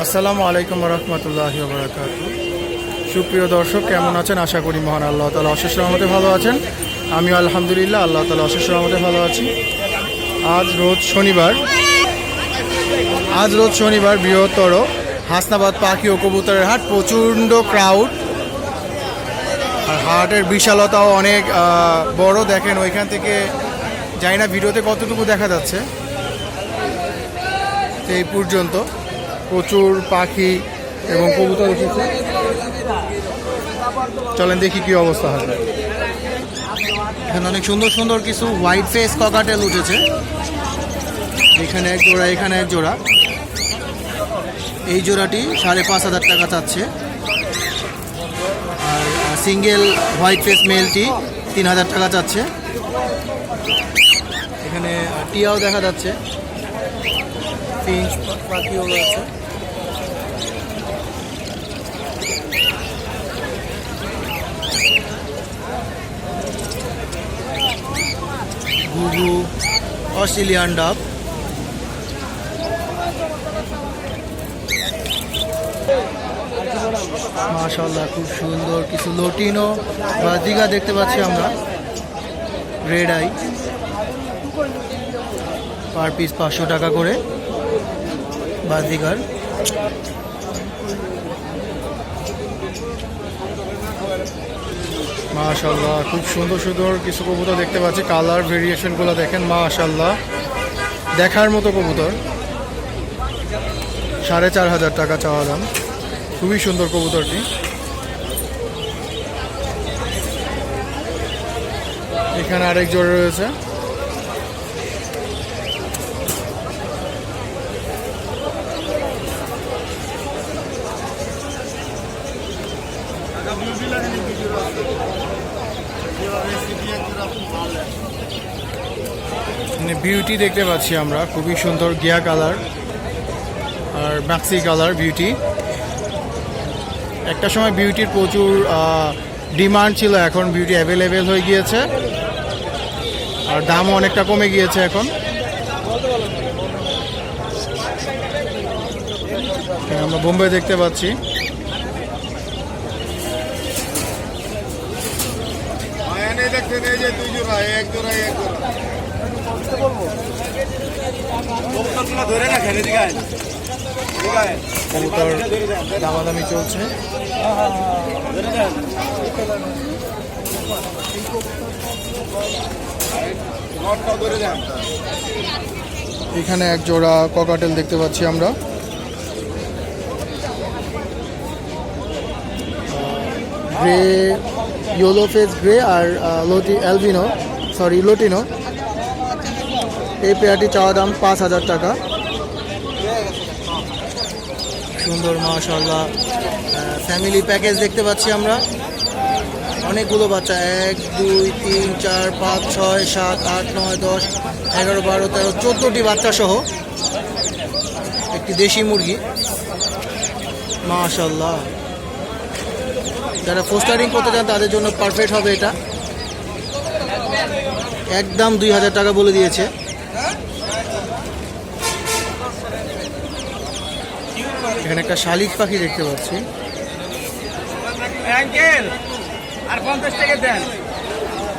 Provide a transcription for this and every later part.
আসসালামু আলাইকুম রহমতুল্লাহ সুপ্রিয় দর্শক, কেমন আছেন? আশা করি মহান আল্লাহ তালা অশেষ রহমতে ভালো আছেন। আমি আলহামদুলিল্লাহ আল্লাহ তালা অশেষ রহমতে ভালো আছি। আজ রোজ শনিবার। আজ রোজ শনিবার, বৃহত্তর হাসনাবাদ পাখি ও কবুতরের হাট। প্রচণ্ড ক্রাউড আর হাটের বিশালতাও অনেক বড়। দেখেন ওইখান থেকে, জানি না ভিডিওতে কতটুকু দেখা যাচ্ছে। এই পর্যন্ত। প্রচুর পাখি এবং কবুতর উঠেছে। চলেন দেখি কি অবস্থা হয়। এখানে অনেক সুন্দর সুন্দর কিছু হোয়াইট ফেস ককাটেল উঠেছে। এখানে এক জোড়া, এখানে এক জোড়া। এই জোড়াটি সাড়ে পাঁচ হাজার টাকা চাচ্ছে। আর সিঙ্গেল হোয়াইট ফেস মেলটি তিন হাজার টাকা চাচ্ছে। এখানে টিয়াও দেখা যাচ্ছে। পাখিও রয়েছে। অস্ট্রেলিয়ান ডাব। মাশাল্লাহ খুব সুন্দর কিছু লটিনো বা দীঘা দেখতে পাচ্ছি আমরা। Red eye. পার পিস পাঁচশো টাকা করে। বাজিগার মাশাল্লাহ খুব সুন্দর সুন্দর কিছু কবুতর দেখতে পাচ্ছি। কালার ভেরিয়েশনগুলো দেখেন মাশাল্লাহ দেখার মতো কবুতর। সাড়ে চার হাজার টাকা চাওয়া দাম। খুবই সুন্দর কবুতরটি। এখানে আরেক জোড়া রয়েছে। এখানে বিউটি দেখতে পাচ্ছি আমরা, খুবই সুন্দর গিয়া কালার আর ম্যাক্সি কালার বিউটি একটা সময় বিউটির প্রচুর ডিমান্ড ছিল, এখন বিউটি অ্যাভেলেবেল হয়ে গিয়েছে। আর দামও অনেকটা কমে গিয়েছে এখন। আমরা বোম্বে দেখতে পাচ্ছি। মায়ানে দেখছেন এই যে দুই জোড়া এক জোড়া এক জোড়া। ধরে। কবুতর দামাদামি চলছে। এখানে এক জোড়া ককাটেল দেখতে পাচ্ছি আমরা। গ্রে ইয়েলো ফেস গ্রে আর লোটি অ্যালবিনো সরি লোটিনো এই পেয়ারটি চাওয়া দাম পাঁচ হাজার টাকা। সুন্দর মাশাল্লাহ ফ্যামিলি প্যাকেজ দেখতে পাচ্ছি আমরা। অনেকগুলো বাচ্চা। এক, দুই, তিন, চার, পাঁচ, ছয়, সাত, আট, নয়, দশ, এগারো, বারো, তেরো, চোদ্দোটি বাচ্চা সহ একটি দেশি মুরগি। মাশাল্লাহ যারা ফোস্টারিং করতে চান তাদের জন্য পারফেক্ট হবে এটা। একদম দুই হাজার টাকা বলে দিয়েছে। এখানে একটা শালিক পাখি দেখতে পাচ্ছি।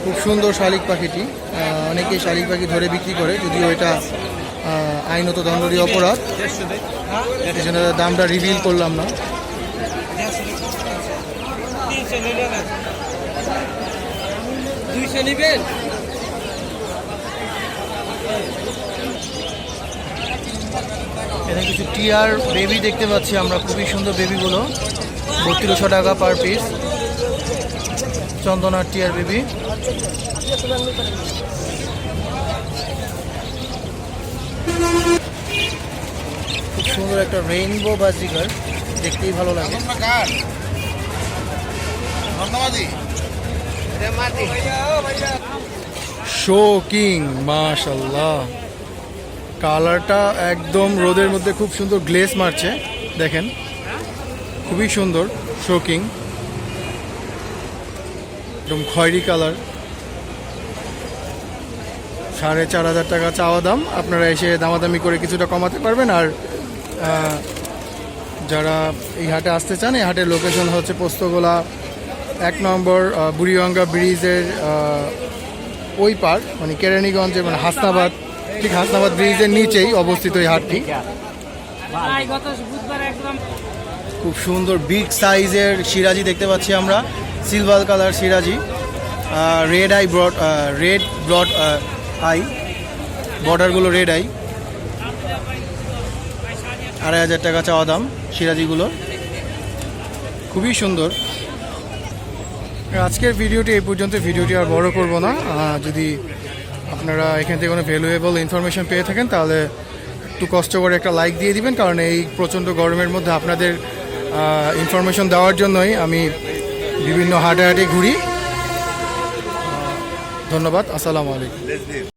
খুব সুন্দর শালিক পাখিটি। আহ, অনেকেই শালিক পাখি ধরে বিক্রি করে যদিও এটা আইনত দণ্ডনীয় অপরাধ। এই জন্য দামটা রিভিল করলাম না। দুইশো নিবেন? কিছু টিয়ার বেবি দেখতে পাচ্ছি আমরা খুবই সুন্দর বেবিগুলো। বত্রিশশো টাকা পার পিস। চন্দনার টিয়ার বেবি। খুব সুন্দর একটা রেইনবো বাজিকার দেখতেই ভালো লাগে। ধন্যবাদই। শো কিং মাশাল্লাহ কালারটা একদম রোদের মধ্যে খুব সুন্দর গ্লেস মারছে, দেখেন। খুবই সুন্দর, শোকিং। একদম খয়েরি কালার। সাড়ে চার হাজার টাকা চাওয়া দাম, আপনারা এসে দামাদামি করে কিছুটা কমাতে পারবেন। আর যারা এই হাটে আসতে চান, এই হাটের লোকেশন হচ্ছে পোস্তগোলা এক নম্বর বুড়িগঙ্গা ব্রিজের ওই পার মানে কেরানীগঞ্জে মানে হাসনাবাদ ঠিক হাসনাবাদ ব্রিজের নিচেই অবস্থিত এই হাটটি। খুব সুন্দর বিগ সাইজের সিরাজি দেখতে পাচ্ছি আমরা সিলভার কালার সিরাজি red eye broad red broad eye বর্ডারগুলো red eye আড়াই হাজার টাকা চাওয়া দাম সিরাজিগুলো খুবই সুন্দর। আজকের ভিডিওটি এই পর্যন্ত। ভিডিওটি আর বড় করব না। যদি আপনারা এখান থেকে কোনো ভ্যালুয়েবল ইনফরমেশন পেয়ে থাকেন, তাহলে একটু কষ্ট করে একটা লাইক দিয়ে দিবেন, কারণ এই প্রচণ্ড গরমের মধ্যে আপনাদের ইনফরমেশন দেওয়ার জন্যই আমি বিভিন্ন হাটে হাটে ঘুরি ধন্যবাদ। আসসালামু আলাইকুম.